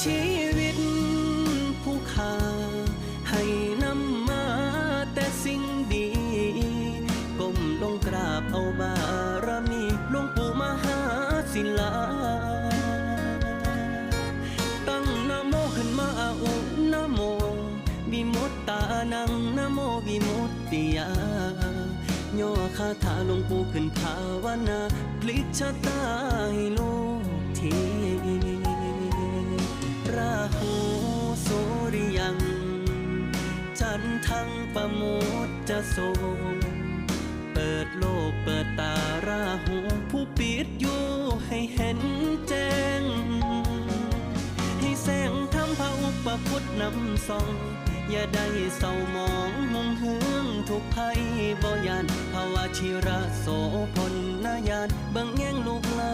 ชีวิตผู้ค่าให้นำมาแต่สิ่งดีก้มลงกราบเอาบารมีหลวงปู่มหาศิลา ตั้งนโมขึ้นมาอุนโมวิมุตตานังนโมวิมุตติยาย่อคาถาหลวงปู่ขึ้นภาวนาพลิกชะตาให้ จันทังประโมทจะโสมเปิดโลกเปิดตาราหูผู้ปิดอยู่ให้เห็นแจ้ง ให้แสงทำพระอุปพุทธนำส่อง อย่าได้เศร้ามองหงเฮืองทุกภัยบ่ยานภาวะชิระโสพลนายานเบิ่งแย่งลูกลา